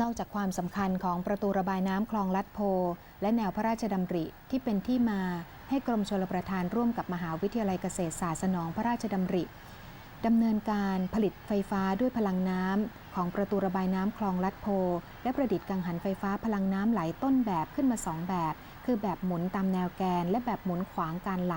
นอกจากความสำคัญของประตูระบายน้ำคลองลัดโพ และแนวพระราชดำริที่เป็นที่มาให้กรมชลประทานร่วมกับมหาวิทยาลัยเกษตรศาสตร์สนองพระราชดำริดำเนินการผลิตไฟฟ้าด้วยพลังน้ำของประตูระบายน้ำคลองลัดโพ และประดิษฐ์กังหันไฟฟ้าพลังน้ำไหลต้นแบบขึ้นมาสองแบบ คือแบบหมุนตามแนวแกน และแบบหมุนขวางการไหล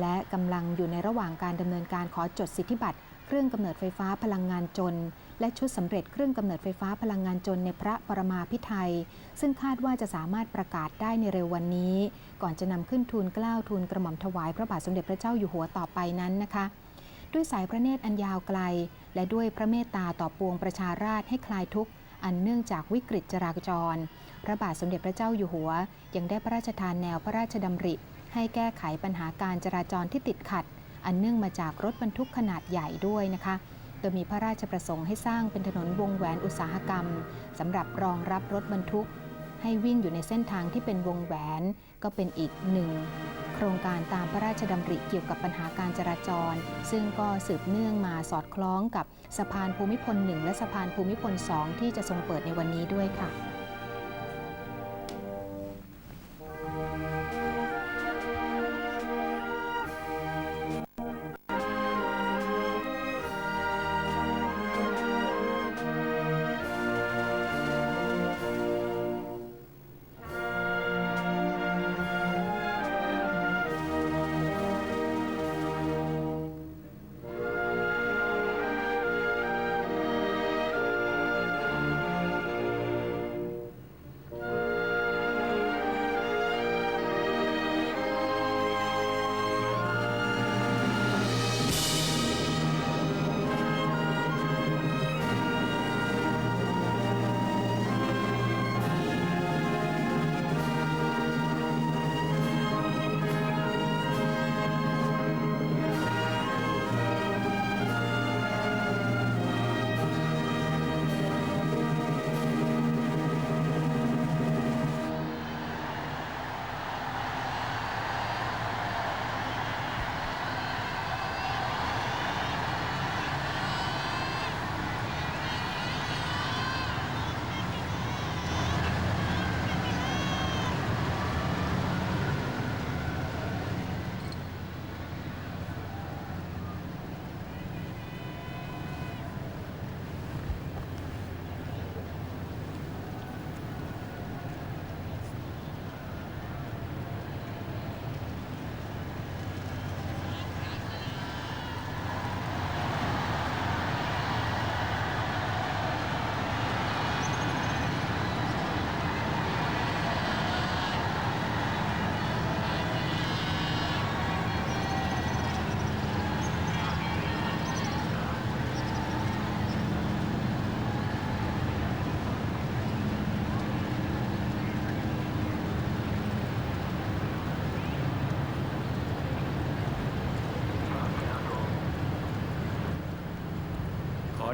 และกำลังอยู่ในระหว่างการดำเนินการขอจดสิทธิบัตร เครื่องกำเนิดไฟฟ้าพลังงานจนและชุดสำเร็จเครื่องกำเนิดไฟฟ้าพลังงานจนในพระปรมาภิไธยซึ่งคาดว่าจะสามารถประกาศได้ในเร็ววันนี้ ก่อนจะนำขึ้นทูลเกล้าทูลกระหม่อมถวายพระบาทสมเด็จพระเจ้าอยู่หัวต่อไปนั้นนะคะ ด้วยสายพระเนตรอันยาวไกล และด้วยพระเมตตาต่อปวงประชาราษฎร์ให้คลายทุกข์อันเนื่องจากวิกฤตจราจร พระบาทสมเด็จพระเจ้าอยู่หัว ยังได้พระราชทานแนวพระราชดำริ ให้แก้ไขปัญหาการจราจรที่ติดขัด อันเนื่องมาจากรถบรรทุกขนาดใหญ่ด้วยนะคะโดยมีพระราชประสงค์ให้สร้างเป็นถนนวงแหวนอุตสาหกรรมสำหรับรองรับรถบรรทุก ให้วิ่งอยู่ในเส้นทางที่เป็นวงแหวน ก็เป็นอีกหนึ่งโครงการตามพระราชดำริเกี่ยวกับปัญหาการจราจร ซึ่งก็สืบเนื่องมาสอดคล้องกับสะพานภูมิพล 1 และสะพานภูมิพล 2 ที่จะทรงเปิดในวันนี้ด้วยค่ะ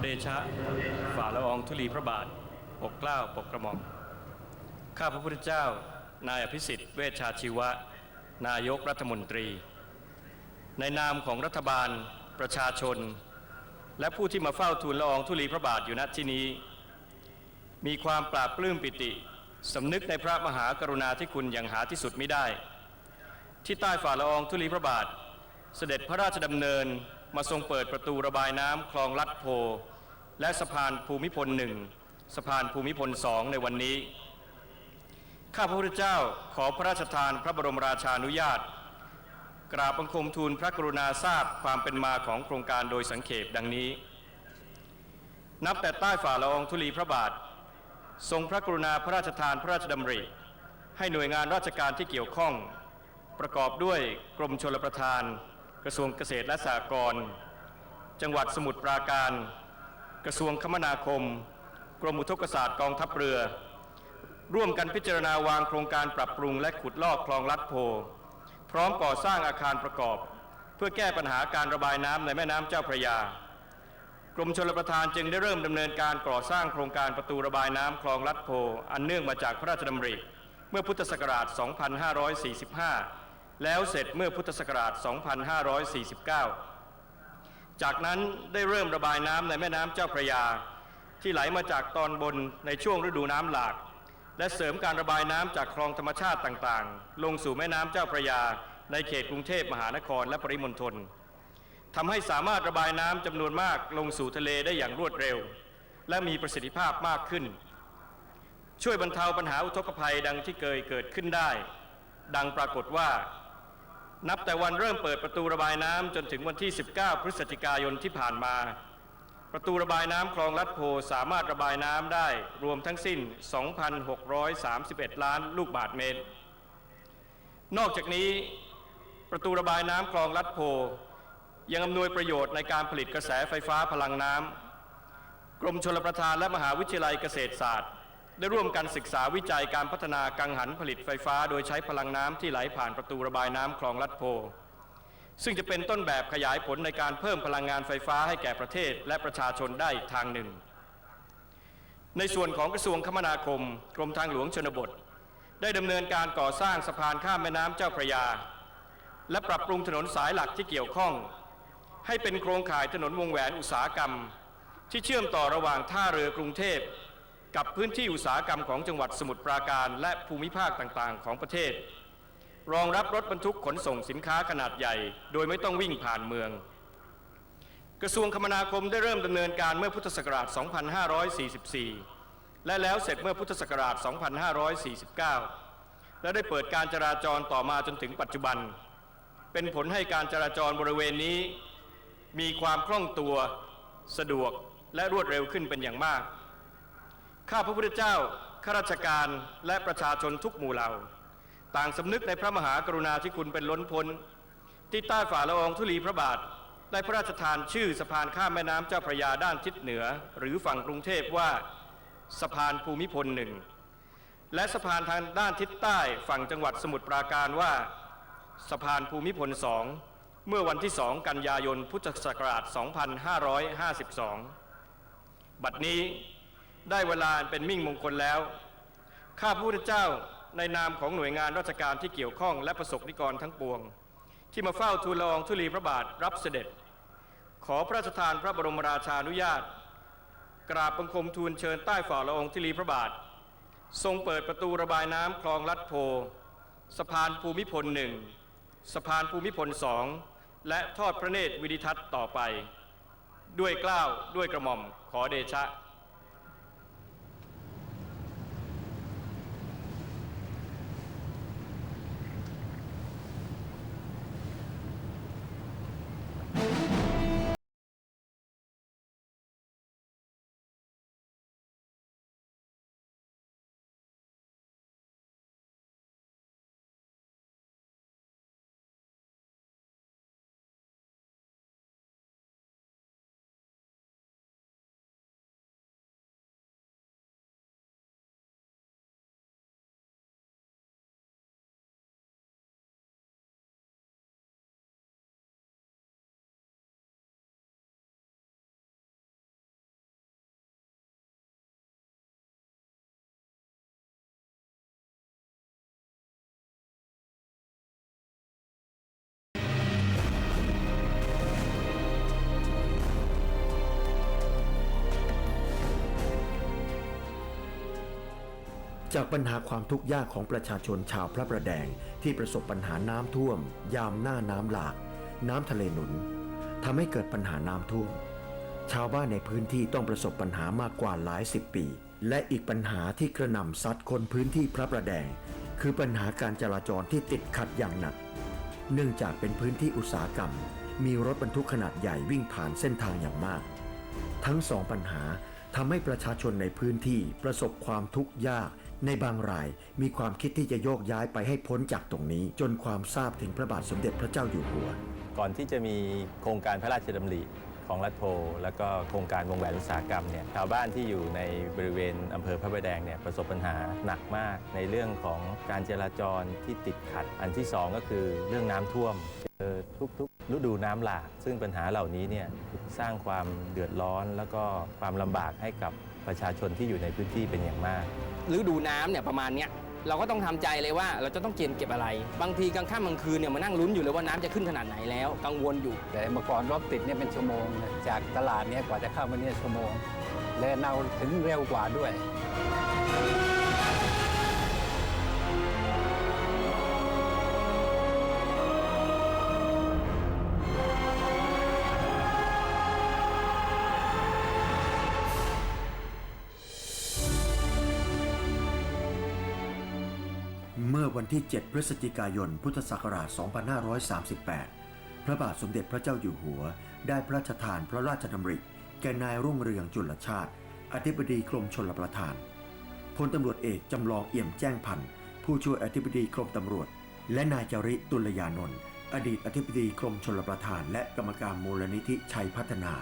เดชะ ฝ่าละอองธุลีพระบาทปกเกล้าปกกระหม่อม ข้าพระพุทธเจ้า นายอภิสิทธิ์เวชชาชีวะ นายกรัฐมนตรี ในนามของรัฐบาลประชาชน และผู้ที่มาเฝ้าทูลละอองธุลีพระบาทอยู่ณที่นี้ มีความปราบปลื้มปิติสำนึกในพระมหากรุณาธิคุณอย่างหาที่สุดไม่ได้ ที่ใต้ฝ่าละอองธุลีพระบาท เสด็จพระราชดำเนินมาทรงเปิดประตูระบายน้ำคลองลัดโพ และสะพานภูมิพลหนึ่งสะพานภูมิพลสองในวันนี้ ข้าพระพุทธเจ้าขอพระราชทานพระบรมราชานุญาต กราบบังคมทูลพระกรุณาทราบความเป็นมาของโครงการโดยสังเขปดังนี้ นับแต่ใต้ฝ่าละอองธุลีพระบาท ทรงพระกรุณาพระราชทานพระราชดำริ ให้หน่วยงานราชการที่เกี่ยวข้อง ประกอบด้วยกรมชลประทาน กระทรวงเกษตรและสหกรณ์จังหวัดสมุทรปราการ กระทรวงคมนาคม กรมอุทกศาสตร์กองทัพเรือ ร่วมกันพิจารณาวางโครงการปรับปรุงและขุดลอกคลองลัดโพ พร้อมก่อสร้างอาคารประกอบ เพื่อแก้ปัญหาการระบายน้ำในแม่น้ำเจ้าพระยา กรมชลประทานจึงได้เริ่มดำเนินการก่อสร้างโครงการประตูระบายน้ำคลองลัดโพ อันเนื่องมาจากพระราชดำริ เมื่อพุทธศักราช 2545 แล้วเสร็จเมื่อพุทธศักราช 2549 จากนั้นได้เริ่มระบายน้ำในแม่น้ำเจ้าพระยา ที่ไหลมาจากตอนบนในช่วงฤดูน้ำหลาก และเสริมการระบายน้ำจากคลองธรรมชาติต่างๆ ลงสู่แม่น้ำเจ้าพระยา ในเขตกรุงเทพมหานครและปริมณฑลทำให้สามารถระบายน้ำจำนวนมากลงสู่ทะเลได้อย่างรวดเร็ว และมีประสิทธิภาพมากขึ้น ช่วยบรรเทาปัญหาอุทกภัยดังที่เคยเกิดขึ้นได้ ดังปรากฏว่า นับแต่วันเริ่มเปิดประตูระบายน้ำจนถึงวันที่ 19 พฤศจิกายนที่ผ่านมา ประตูระบายน้ำคลองลัดโพสามารถระบายน้ำได้รวมทั้งสิ้น 2,631 ล้านลูกบาทเมตร นอกจากนี้ประตูระบายน้ำคลองลัดโพยังอำนวยประโยชน์ในการผลิตกระแสไฟฟ้าพลังน้ำกรมชลประทานและมหาวิทยาลัยเกษตรศาสตร์ ได้ร่วมกันศึกษาวิจัยการพัฒนากังหันผลิตไฟฟ้า โดยใช้พลังน้ำที่ไหลผ่านประตูระบายน้ำคลองลัดโพ ซึ่งจะเป็นต้นแบบขยายผลในการเพิ่มพลังงานไฟฟ้าให้แก่ประเทศและประชาชนได้ทางหนึ่ง ในส่วนของกระทรวงคมนาคม กรมทางหลวงชนบท ได้ดำเนินการก่อสร้างสะพานข้ามแม่น้ำเจ้าพระยา และปรับปรุงถนนสายหลักที่เกี่ยวข้อง ให้เป็นโครงข่ายถนนวงแหวนอุตสาหกรรม ที่เชื่อมต่อระหว่างท่าเรือกรุงเทพ กับพื้นที่อุตสาหกรรมของจังหวัดสมุทรปราการ และภูมิภาคต่างๆ ของประเทศ รองรับรถบรรทุกขนส่งสินค้าขนาดใหญ่ โดยไม่ต้องวิ่งผ่านเมือง กระทรวงคมนาคมได้เริ่มดำเนินการเมื่อพุทธศักราช 2544 และแล้วเสร็จเมื่อพุทธศักราช 2549 และได้เปิดการจราจรต่อมาจนถึงปัจจุบัน เป็นผลให้การจราจรบริเวณนี้ มีความคล่องตัว สะดวกและรวดเร็วขึ้นเป็นอย่างมาก ข้าพระพุทธเจ้าข้าราชการและประชาชนทุกหมู่เหล่า ต่างสำนึกในพระมหากรุณาธิคุณเป็นล้นพ้น ที่ใต้ฝ่าละอองธุลีพระบาท ได้พระราชทานชื่อสะพานข้ามแม่น้ำเจ้าพระยาด้านทิศเหนือ หรือฝั่งกรุงเทพว่าสะพานภูมิพลหนึ่งและสะพานทางด้านทิศใต้ฝั่งจังหวัดสมุทรปราการว่าสะพานภูมิพลสองเมื่อวันที่2กันยายนพุทธศักราช 2552 บัดนี้ ได้เวลาเป็นมิ่งมงคลแล้ว ข้าพระพุทธเจ้าในนามของหน่วยงานราชการที่เกี่ยวข้องและประสบนิกรทั้งปวง ที่มาเฝ้าทูลละอองธุลีพระบาทรับเสด็จ ขอพระราชทานพระบรมราชานุญาต กราบบังคมทูลเชิญใต้ฝ่าละอองธุลีพระบาท ทรงเปิดประตูระบายน้ำคลองลัดโพ สะพานภูมิพลหนึ่งสะพานภูมิพลสองและทอดพระเนตรวิดิทัศน์ต่อไป ด้วยกล้าวด้วยกระหม่อมขอเดชะ จากปัญหาความทุกข์ยากของประชาชนชาวพระประแดงที่ประสบปัญหาน้ำท่วม ยามหน้าน้ำหลาก น้ำทะเลหนุนทำให้เกิดปัญหาน้ำท่วม ชาวบ้านในพื้นที่ต้องประสบปัญหามากกว่าหลายสิบปี และอีกปัญหาที่กระหน่ำซัดคนพื้นที่พระประแดง คือปัญหาการจราจรที่ติดขัดอย่างหนัก เนื่องจากเป็นพื้นที่อุตสาหกรรม มีรถบรรทุกขนาดใหญ่วิ่งผ่านเส้นทางอย่างมาก ทั้งสองปัญหาทำให้ประชาชนในพื้นที่ประสบความทุกข์ยาก ในบางรายมีความคิดที่จะโยกย้ายไปให้พ้นจากตรงนี้ จนความทราบถึงพระบาทสมเด็จพระเจ้าอยู่หัว ก่อนที่จะมีโครงการพระราชดำริของรัฐโพแล้วก็โครงการวงแหวนอุตสาหกรรมเนี่ยชาวบ้านที่อยู่ในบริเวณอำเภอพระประแดงเนี่ยประสบปัญหาหนักมากในเรื่องของการจราจรที่ติดขัด อันที่สองก็คือเรื่องน้ำท่วมเจอทุกๆฤดูน้ำหลากซึ่งปัญหาเหล่านี้เนี่ยสร้างความเดือดร้อนแล้วก็ความลำบากให้กับ ประชาชนที่อยู่ในพื้นที่เป็นอย่างมากฤดูน้ำเนี่ยประมาณเนี้ยเราก็ต้องทำใจเลยว่าเราจะต้องเก็บเก็บอะไร บางทีกลางค่ำกลางคืนเนี่ยมานั่งลุ้นอยู่เลยว่าน้ำจะขึ้นขนาดไหนแล้วกังวลอยู่ แต่เมื่อก่อนรถติดเนี่ยเป็นชั่วโมงนะจากตลาดเนี่ยกว่าจะเข้ามาเนี่ยชั่วโมง แลนเอาถึงเร็วกว่าด้วย มื่อวันที่ 7 พฤศจิกายน พุทธศักราช 2538 พระบาทสมเด็จพระเจ้าอยู่หัว ได้พระราชทานพระราชดำริ แก่นายรุ่งเรืองจุลชาติ อธิบดีกรมชลประทาน พลตำรวจเอกจำลองเอี่ยมแจ้งพันธ์ผู้ช่วยอธิบดีกรมตำรวจ และนายจริตุลยานนท์อดีตอธิบดีกรมชลประทาน และกรรมการมูลนิธิชัยพัฒนา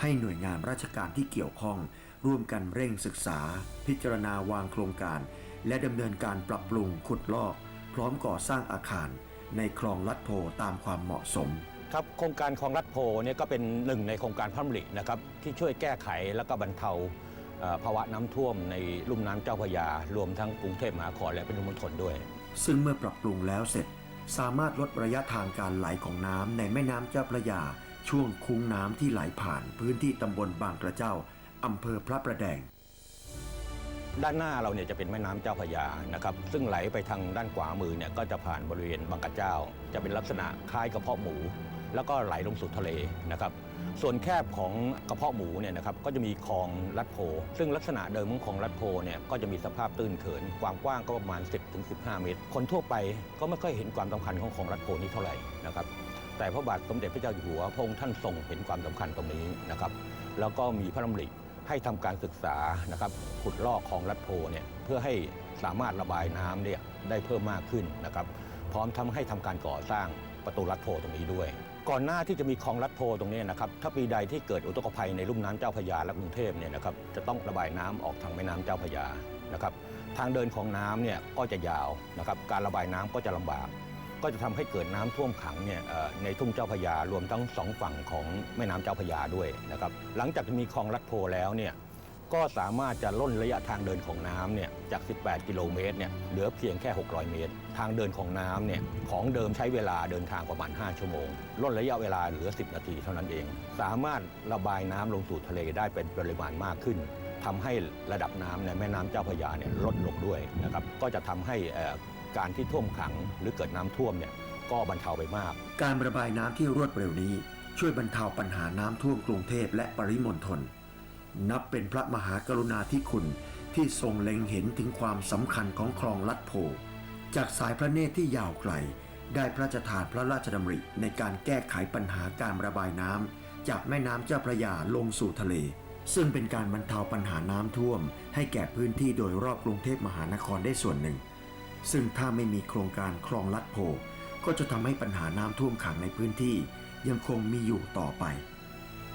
ให้หน่วยงานราชการที่เกี่ยวข้อง ร่วมกันเร่งศึกษา พิจารณาวางโครงการ และดำเนินการปรับปรุงขุดลอก พร้อมก่อสร้างอาคารในคลองลัดโพตามความเหมาะสมครับโครงการคลองลัดโพเนี่ยก็เป็นหนึ่งในโครงการพระดำรินะครับที่ช่วยแก้ไขและก็บรรเทาเอ่อภาวะน้ำท่วมในลุ่มน้ำเจ้าพระยา รวมทั้งกรุงเทพมหานครและปริมณฑลด้วย ซึ่งเมื่อปรับปรุงแล้วเสร็จ สามารถลดระยะทางการไหลของน้ำในแม่น้ำเจ้าพระยา ช่วงคุ้งน้ำที่ไหลผ่านพื้นที่ตำบลบางกระเจ้าอำเภอพระประแดง ด้านหน้าเราเนี่ยจะเป็นแม่น้ำเจ้าพยานะครับซึ่งไหลไปทางด้านขวามือเนี่ยก็จะผ่านบริเวณบางกระเจ้า จะเป็นลักษณะคล้ายกระเพาะหมู แล้วก็ไหลลงสู่ทะเลนะครับส่วนแคบของกระเพาะหมูเนี่ยนะครับก็จะมีคลองลัดโพ ซึ่งลักษณะเดิมของคลองลัดโพเนี่ยก็จะมีสภาพตื้นเขินความกว้างก็ประมาณ 10-15 เมตร คนทั่วไปก็ไม่ค่อยเห็นความสำคัญของคลองลัดโพนี้เท่าไหร่นะครับแต่พระบาทสมเด็จพระเจ้าอยู่หัวพระองค์ท่านทรงเห็นความสำคัญตรงนี้นะครับแล้วก็มีพระดำริ ให้ทำการศึกษานะครับขุดลอกคลองลัดโพเนี่ยเพื่อให้สามารถระบายน้ำเนี่ยได้เพิ่มมากขึ้นนะครับพร้อมทำให้ทำการก่อสร้างประตูลัดโพตรงนี้ด้วย ก่อนหน้าที่จะมีคลองลัดโพตรงนี้นะครับถ้าปีใดที่เกิดอุทกภัยในลุ่มน้ำเจ้าพระยาและกรุงเทพเนี่ยนะครับจะต้องระบายน้ำออกทางแม่น้ำเจ้าพระยานะครับทางเดินของน้ำเนี่ยก็จะยาวนะครับการระบายน้ำก็จะลำบาก ก็จะทำให้เกิดน้ำท่วมขังเนี่ยในทุ่งเจ้าพยารวมทั้งสองฝั่งของแม่น้ำเจ้าพยาด้วยนะครับหลังจากมีคลองลัดโพแล้วเนี่ยก็สามารถจะล่นระยะทางเดินของน้ำเนี่ยจาก 18 กิโลเมตรเนี่ยเหลือเพียงแค่ 600 เมตร ทางเดินของน้ำเนี่ยของเดิมใช้เวลาเดินทางประมาณ 5 ชั่วโมงล่นระยะเวลาเหลือ 10 นาทีเท่านั้นเอง สามารถระบายน้ำลงสู่ทะเลได้เป็นปริมาณมากขึ้นทำให้ระดับน้ำในแม่น้ำเจ้าพระยาเนี่ยลดลงด้วยนะครับก็จะทำให้ การที่ท่วมขังหรือเกิดน้ำท่วมเนี่ยก็บรรเทาไปมาก การระบายน้ำที่รวดเร็วนี้ ช่วยบรรเทาปัญหาน้ำท่วมกรุงเทพและปริมณฑลนับเป็นพระมหากรุณาธิคุณที่ทรงเล็งเห็นถึงความสำคัญของคลองลัดโพ จากสายพระเนตรที่ยาวไกล ได้พระราชทานพระราชดำริในการแก้ไขปัญหาการระบายน้ำจากแม่น้ำเจ้าพระยาลงสู่ทะเล ซึ่งเป็นการบรรเทาปัญหาน้ำท่วม ให้แก่พื้นที่โดยรอบกรุงเทพมหานครได้ส่วนหนึ่ง ซึ่งถ้าไม่มีโครงการคลองลัดโพ ก็จะทำให้ปัญหาน้ำท่วมขังในพื้นที่ยังคงมีอยู่ต่อไป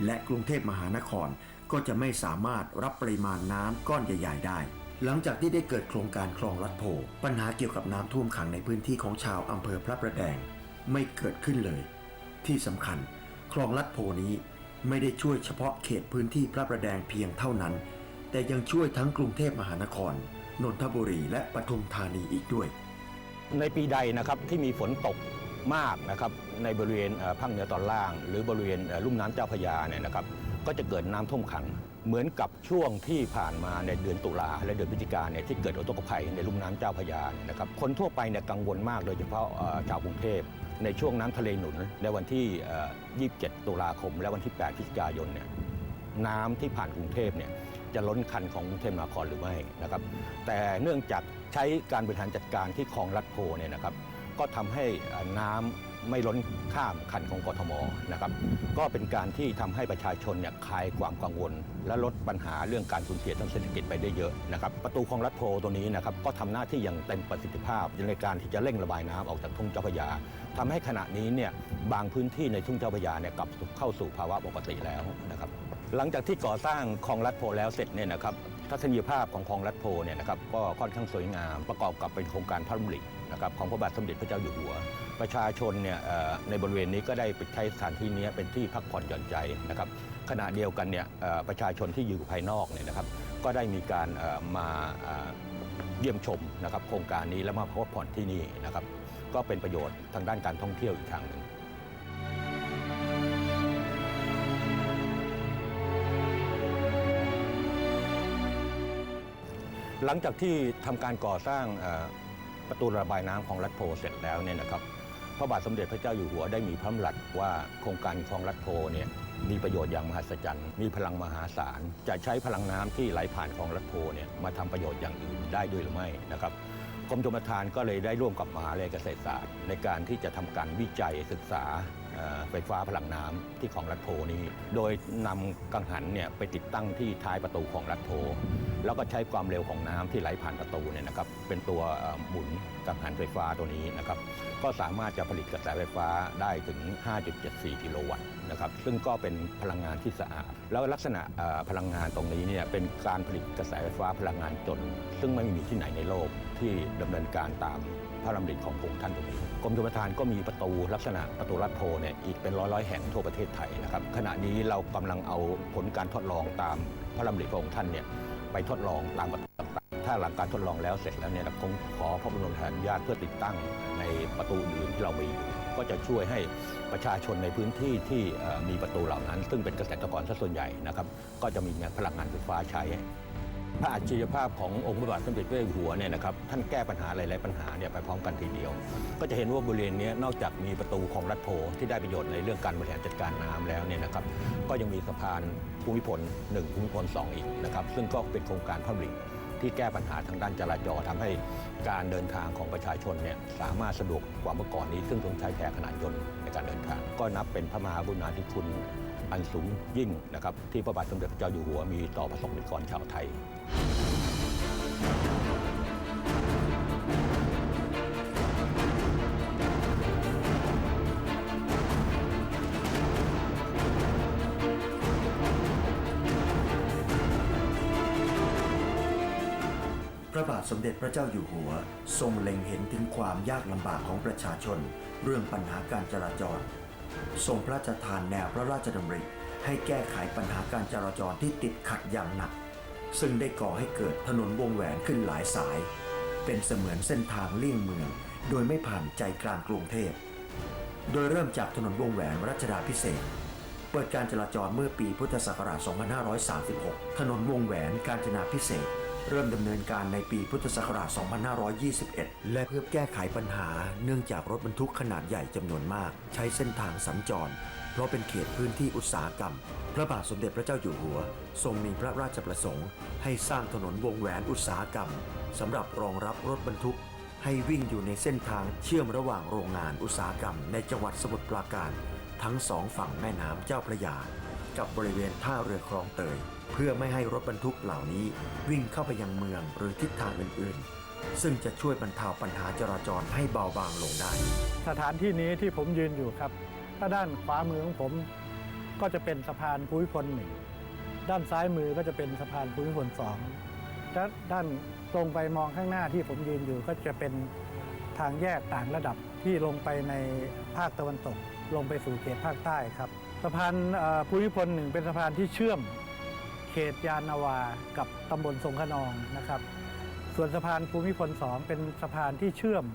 และกรุงเทพมหานครก็จะไม่สามารถรับปริมาณน้ำก้อนใหญ่ ๆ ได้ หลังจากที่ได้เกิดโครงการคลองลัดโพ ปัญหาเกี่ยวกับน้ำท่วมขังในพื้นที่ของชาวอำเภอพระประแดง ไม่เกิดขึ้นเลย ที่สำคัญ คลองลัดโพนี้ไม่ได้ช่วยเฉพาะเขตพื้นที่พระประแดงเพียงเท่านั้น แต่ยังช่วยทั้งกรุงเทพมหานคร นนทบุรีและปทุมธานีอีกด้วย ในปีใดนะครับที่มีฝนตกมากนะครับในบริเวณภาคเหนือตอนล่าง หรือบริเวณลุ่มน้ำเจ้าพระยาเนี่ยนะครับก็จะเกิดน้ำท่วมขัง เหมือนกับช่วงที่ผ่านมาในเดือนตุลาและเดือนพฤศจิกาเนี่ยที่เกิดอุทกภัยในลุ่มน้ำเจ้าพระยาเนี่ยนะครับคนทั่วไปเนี่ยกังวลมากโดยเฉพาะชาวกรุงเทพในช่วงน้ำทะเลหนุนในวันที่ 27 ตุลาคม และวันที่ 8 พฤศจิกายนเนี่ยน้ำที่ผ่านกรุงเทพเนี่ย จะล้นคันของกรุงเทพมหานครหรือไม่นะครับ แต่เนื่องจากใช้การบริหารจัดการที่คลองลัดโพเนี่ยนะครับ ก็ทำให้น้ำไม่ล้นข้ามคันของกทมนะครับ ก็เป็นการที่ทำให้ประชาชนเนี่ยคลายความกังวล และลดปัญหาเรื่องการสูญเสียทางเศรษฐกิจไปได้เยอะนะครับ ประตูคลองลัดโพตัวนี้นะครับก็ทำหน้าที่อย่างเต็มประสิทธิภาพในการที่จะเร่งระบายน้ำออกจากทุ่งเจ้าพระยาทำให้ขณะนี้เนี่ยบางพื้นที่ในทุ่งเจ้าพระยาเนี่ยกลับเข้าสู่ภาวะปกติแล้วนะครับ หลังจากที่ก่อสร้างคลองลัดโพแล้วเสร็จเนี่ยนะครับทัศนียภาพของคลองลัดโพเนี่ยนะครับก็ค่อนข้างสวยงามประกอบกับเป็นโครงการพระดำรินะครับของพระบาทสมเด็จพระเจ้าอยู่หัว ประชาชนเนี่ยในบริเวณนี้ก็ได้ไปใช้สถานที่นี้เป็นที่พักผ่อนหย่อนใจนะครับขณะเดียวกันเนี่ยประชาชนที่อยู่ภายนอกเนี่ยนะครับก็ได้มีการมาเอ่อเยี่ยมชมนะครับโครงการนี้แล้วมาพักผ่อนที่นี่นะครับก็เป็นประโยชน์ทางด้านการท่องเที่ยวอีกทางหนึ่ง หลังจากที่ทำการก่อสร้างประตูระบายน้ำของรัฐโพเสร็จแล้วเนี่ยนะครับ พระบาทสมเด็จพระเจ้าอยู่หัวได้มีพระดำรัสว่าโครงการคลองรัฐโพเนี่ยมีประโยชน์อย่างมหัศจรรย์ มีพลังมหาศาล จะใช้พลังน้ำที่ไหลผ่านคลองรัฐโพเนี่ยมาทำประโยชน์อย่างอื่นได้ด้วยหรือไม่นะครับกรมชลประทานก็เลยได้ร่วมกับมหาลัยเกษตรศาสตร์ ในการที่จะทำการวิจัยศึกษาไฟฟ้าพลังน้ำที่คลองรัฐโพนี้ โดยนำกังหันเนี่ยไปติดตั้งที่ท้ายประตูของรัฐโพ แล้วก็ใช้ความเร็วของน้ำที่ไหลผ่านประตูเนี่ยนะครับเป็นตัวหมุนกังหันไฟฟ้าตัวนี้นะครับก็สามารถจะผลิตกระแสไฟฟ้าได้ถึง 5.74 กิโลวัตต์นะครับซึ่งก็เป็นพลังงานที่สะอาด แล้วลักษณะพลังงานตรงนี้เนี่ยเป็นการผลิตกระแสไฟฟ้าพลังงานจน ซึ่งไม่มีที่ไหนในโลกที่ดำเนินการตามพระดำริของพระองค์ท่านตรงนี้กรมชลประทานก็มีประตูลักษณะประตูรัดโพเนี่ยอีกเป็นร้อยร้อยแห่งทั่วประเทศไทยนะครับขณะนี้เรากำลังเอาผลการทดลองตามพระดำริพระองค์ท่านเนี่ย ไปทดลองตามประตูต่างๆ ถ้าหลังการทดลองแล้วเสร็จแล้วเนี่ยเราคงขอพระบรมราชานุญาตเพื่อติดตั้งในประตูอื่นที่เรามีอยู่ก็จะช่วยให้ประชาชนในพื้นที่ที่มีประตูเหล่านั้น ซึ่งเป็นเกษตรกรซะส่วนใหญ่นะครับ ก็จะมีพลังงานไฟฟ้าใช้ พระอัจฉริยภาพขององค์พระบาทสมเด็จพระเจ้าอยู่หัวเนี่ยนะครับท่านแก้ปัญหาหลาย ๆ ปัญหาเนี่ยไปพร้อมกันทีเดียว ก็จะเห็นว่าบริเวณนี้นอกจากมีประตูของรัฐโพที่ได้ประโยชน์ในเรื่องการบริหารจัดการน้ำแล้วเนี่ยนะครับก็ยังมีสะพานภูมิพล1ภูมิพล2อีกนะครับซึ่งก็เป็นโครงการพับลิกที่แก้ปัญหาทางด้านจราจรทำให้การเดินทางของประชาชนเนี่ยสามารถสะดวกกว่าเมื่อก่อนนี้ ซึ่งต้องใช้แพขนาดยนต์ในการเดินทาง ก็นับเป็นพระมหากรุณาธิคุณอันสูงยิ่งนะครับที่พระบาทสมเด็จพระเจ้าอยู่หัวมีต่อประสบนิกรชาวไทย พระบาทสมเด็จพระเจ้าอยู่หัว ทรงเล็งเห็นถึงความยากลำบากของประชาชน เรื่องปัญหาการจราจร ทรงพระราชทานแนวพระราชดำริให้แก้ไขปัญหาการจราจรที่ติดขัดอย่างหนัก ซึ่งได้ก่อให้เกิดถนนวงแหวนขึ้นหลายสาย เป็นเสมือนเส้นทางเลี่ยงเมือง โดยไม่ผ่านใจกลางกรุงเทพ โดยเริ่มจากถนนวงแหวนรัชดาพิเศษ เปิดการจราจรเมื่อปีพุทธศักราช 2536 ถนนวงแหวนกาญจนาพิเศษ เริ่มดำเนินการในปีพุทธศักราช 2521 และเพื่อแก้ไขปัญหาเนื่องจากรถบรรทุกขนาดใหญ่จำนวนมาก ใช้เส้นทางสัญจรเพราะเป็นเขตพื้นที่อุตสาหกรรม พระบาทสมเด็จพระเจ้าอยู่หัว ทรงมีพระราชประสงค์ ให้สร้างถนนวงแหวนอุตสาหกรรมสำหรับรองรับรถบรรทุก ให้วิ่งอยู่ในเส้นทางเชื่อมระหว่างโรงงานอุตสาหกรรม ในจังหวัดสมุทรปราการ ทั้งสองฝั่งแม่น้ำเจ้าพระยา กับบริเวณท่าเรือคลองเตย เพื่อไม่ให้รถบรรทุกเหล่านี้ วิ่งเข้าไปยังเมืองหรือทิศทางอื่นๆ ซึ่งจะช่วยบรรเทาปัญหาจราจรให้เบาบางลงได้ สถานที่นี้ที่ผมยืนอยู่ครับ ถ้าด้านขวามือของผมก็จะเป็นสะพานภูมิพลหนึ่งด้านซ้ายมือก็จะเป็นสะพานภูมิพลสองและด้านตรงไปมองข้างหน้าที่ผมยืนอยู่ก็จะเป็นทางแยกต่างระดับที่ลงไปในภาคตะวันตก ลงไปสู่เขตภาคใต้ครับสะพานภูมิพลหนึ่งเป็นสะพานที่เชื่อม เขตยานนาวากับตำบลสงขนองนะครับ ส่วนสะพานภูมิพลสองเป็นสะพานที่เชื่อม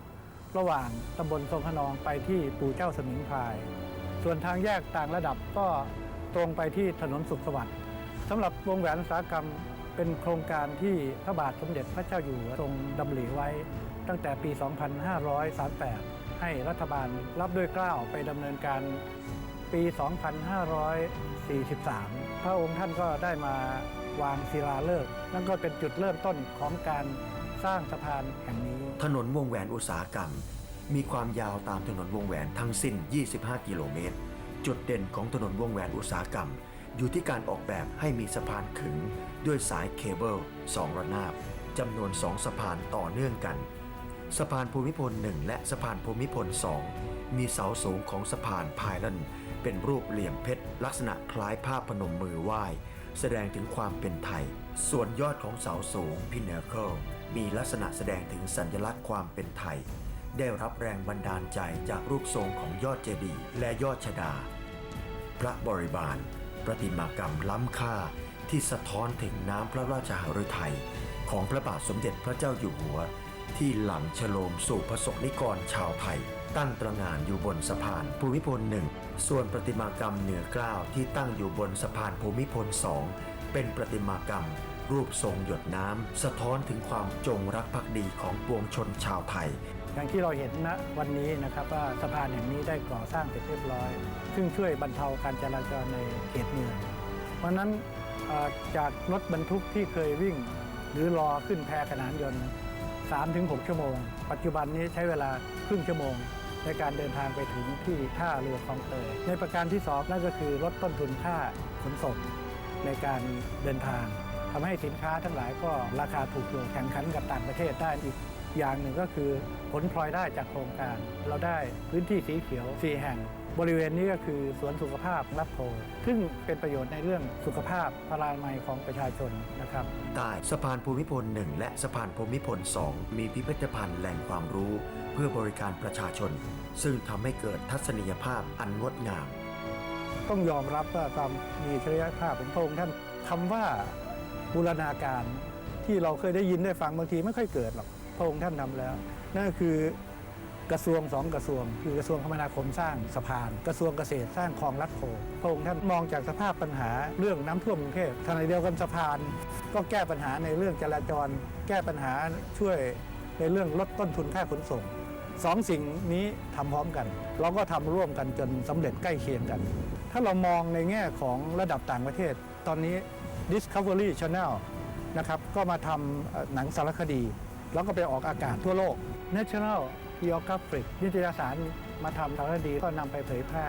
ระหว่างตำบลทรงขนองไปที่ปู่เจ้าสมิงพราย ส่วนทางแยกต่างระดับก็ตรงไปที่ถนนสุขสวัสดิ์สำหรับวงแหวนอุตสาหกรรมเป็นโครงการที่พระบาทสมเด็จพระเจ้าอยู่หัวทรงดำริไว้ ตั้งแต่ปี 2538 ให้รัฐบาลรับด้วยกล้าวไปดำเนินการปี 2543 พระองค์ท่านก็ได้มาวางศิลาฤกษ์นั่นก็เป็นจุดเริ่มต้นของการสร้างสะพานแห่งนี้ ถนนวงแหวนอุตสาหกรรม มีความยาวตามถนนวงแหวนทั้งสิ้น 25 กิโลเมตร จุดเด่นของถนนวงแหวนอุตสาหกรรม อยู่ที่การออกแบบให้มีสะพานขึง ด้วยสายเคเบิลสองระนาบจำนวนสองสะพานต่อเนื่องกัน สะพานภูมิพล 1 และสะพานภูมิพล 2 มีเสาสูงของสะพานพายลันเป็นรูปเหลี่ยมเพชร ลักษณะคล้ายภาพพนมมือไหว้ แสดงถึงความเป็นไทย ส่วนยอดของเสาสูง Pinnacle มีลักษณะแสดงถึงสัญลักษณ์ความเป็นไทย ได้รับแรงบันดาลใจจากรูปทรงของยอดเจดีย์และยอดชดา พระบริบาล ประติมากรรมล้ำค่าที่สะท้อนถึงน้ำพระราชหฤทัยของพระบาทสมเด็จพระเจ้าอยู่หัว ที่หลังฉโลมสู่พระสงฆ์นิกรชาวไทย ตั้งตระหง่านอยู่บนสะพานภูมิพลหนึ่งส่วนประติมากรรมเหนือเกล้าวที่ตั้งอยู่บนสะพานภูมิพลสองเป็นประติมากรรมรูปทรงหยดน้ำ สะท้อนถึงความจงรักภักดีของปวงชนชาวไทย อย่างที่เราเห็นณวันนี้นะครับว่าสะพานแห่งนี้ได้ก่อสร้างเสร็จเรียบร้อย ซึ่งช่วยบรรเทาการจราจรในเขตเมือง เพราะนั้นจากรถบรรทุกที่เคยวิ่ง หรือรอขึ้นแพขนานยนต์ 3-6 ชั่วโมง ปัจจุบันนี้ใช้เวลาครึ่งชั่วโมง ในการเดินทางไปถึงที่ท่าเรือคลองเตยในประการที่สองนั่นก็คือลดต้นทุนค่าขนส่งในการเดินทางทำให้สินค้าทั้งหลายก็ราคาถูกลงแข่งขันกับต่างประเทศได้อีก อย่างหนึ่งก็คือผลพลอยได้จากโครงการ เราได้พื้นที่สีเขียว 4 แห่ง บริเวณนี้ก็คือสวนสุขภาพรัฐโพซึ่งเป็นประโยชน์ในเรื่องสุขภาพพลานามัยของประชาชนนะครับใต้สะพานภูมิพล 1 และสะพานภูมิพล 2 มีพิพิธภัณฑ์แหล่งความรู้ เพื่อบริการประชาชน ซึ่งทำให้เกิดทัศนียภาพอันงดงาม ต้องยอมรับว่าความมีศักยภาพของพระองค์ท่านคำว่าบูรณาการที่เราเคยได้ยินได้ฟังบางทีไม่ค่อยเกิดหรอก พระองค์ท่านทำแล้ว นั่นก็คือกระทรวงสองกระทรวง คือกระทรวงคมนาคมสร้างสะพาน กระทรวงเกษตรสร้างคลองลัดโพพระองค์ท่านมองจากสภาพปัญหาเรื่องน้ำท่วมกรุงเทพขณะเดียวกันสะพาน ก็แก้ปัญหาในเรื่องจราจร แก้ปัญหาช่วยในเรื่องลดต้นทุนค่าขนส่งสองสิ่งนี้ทำพร้อมกัน เราก็ทำร่วมกันจนสำเร็จใกล้เคียงกัน ถ้าเรามองในแง่ของระดับต่างประเทศ ตอนนี้ Discovery Channel นะครับก็มาทำหนังสารคดี แล้วก็ไปออกอากาศทั่วโลก National Geographic นิตยสารมาทำสารคดีก็นำไปเผยแพร่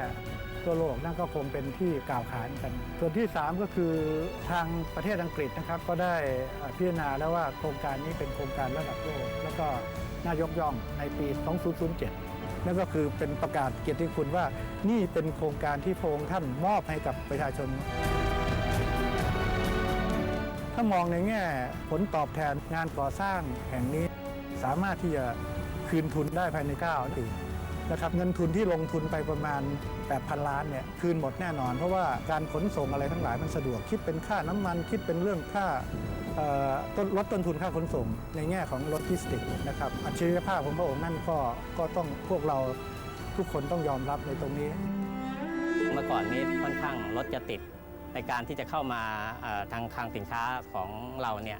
ทั่วโลกนั่นก็คงเป็นที่กล่าวขานกัน ส่วนที่ 3 ก็คือทางประเทศอังกฤษนะครับ ก็ได้พิจารณาแล้วว่าโครงการนี้เป็นโครงการระดับโลก แล้วก็น่ายกย่องในปี 2007 นั่นก็คือเป็นประกาศเกียรติคุณว่านี่เป็นโครงการที่พระองค์ท่านมอบให้กับประชาชน ถ้ามองในแง่ผลตอบแทนงานก่อสร้างแห่งนี้สามารถที่จะคืนทุนได้ภายใน9ปีนะครับเงินทุนที่ลงทุนไปประมาณ 8,000 ล้านเนี่ยคืนหมดแน่นอน เพราะว่าการขนส่งอะไรทั้งหลายมันสะดวก คิดเป็นค่าน้ำมัน คิดเป็นเรื่องค่าต้นลดต้นทุนค่าขนส่ง ในแง่ของโลจิสติกนะครับอัจฉริยภาพของพระองค์นั่นก็ก็ต้องพวกเราทุกคนต้องยอมรับในตรงนี้ เมื่อก่อนนี้ค่อนข้างรถจะติด ในการที่จะเข้ามาทางคลังสินค้าของเราเนี่ย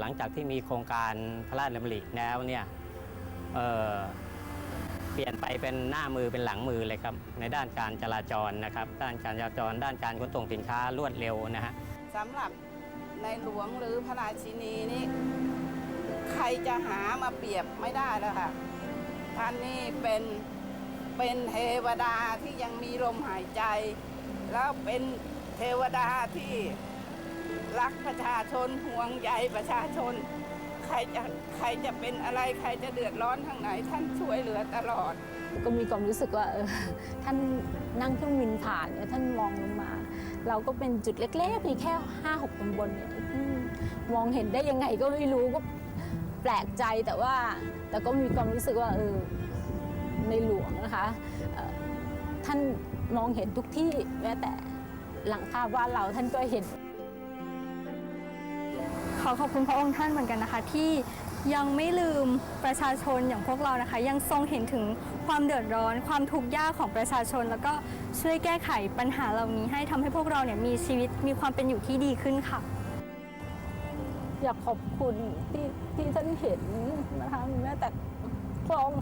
หลังจากที่มีโครงการพระราชดำริแล้วเนี่ยเเปลี่ยนไปเป็นหน้ามือเป็นหลังมือเลยครับ ในด้านการจราจรนะครับ ด้านการจราจร ด้านการขนส่งสินค้ารวดเร็วนะฮะสำหรับในหลวงหรือพระราชินีนี่ใครจะหามาเปรียบไม่ได้แล้วค่ะท่านนี่เป็นเป็นเทวดาที่ยังมีลมหายใจ แล้วเป็น ทวดาที่รักประชาชนห่วงใยประชาชน ใครจะใครจะเป็นอะไรใครจะเดือดร้อนทางไหน ท่านช่วยเหลือตลอด ก็มีความรู้สึกว่าเออท่านนั่งเครื่องบินผ่านเนี่ยท่านมองลงมา เราก็เป็นจุดเล็กๆเพียงแค่ห้าหกตำบลเนี่ยมองเห็นได้ยังไงก็ไม่รู้ก็แปลกใจแต่ว่า แต่ก็มีความรู้สึกว่าเออในหลวงนะคะท่านมองเห็นทุกที่แม้แต่ หลังคาบ้านเราท่านก็เห็น ขอขอบคุณพระองค์ท่านเหมือนกันนะคะ ที่ยังไม่ลืมประชาชนอย่างพวกเรานะคะ ยังทรงเห็นถึงความเดือดร้อน ความทุกข์ยากของประชาชน แล้วก็ช่วยแก้ไขปัญหาเหล่านี้ ให้ทำให้พวกเราเนี่ยมีชีวิตมีความเป็นอยู่ที่ดีขึ้นค่ะ อยากขอบคุณที่ที่ท่านเห็นนะคะแม้แต่คลอง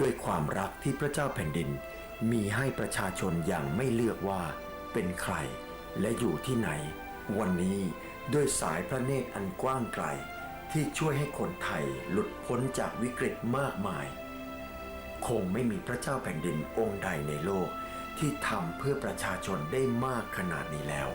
ด้วยความรักที่พระเจ้าแผ่นดิน มีให้ประชาชนอย่างไม่เลือกว่า เป็นใครและอยู่ที่ไหน วันนี้ด้วยสายพระเนตรอันกว้างไกล ที่ช่วยให้คนไทยหลุดพ้นจากวิกฤตมากมาย คงไม่มีพระเจ้าแผ่นดินองค์ใดในโลก ที่ทำเพื่อประชาชนได้มากขนาดนี้แล้ว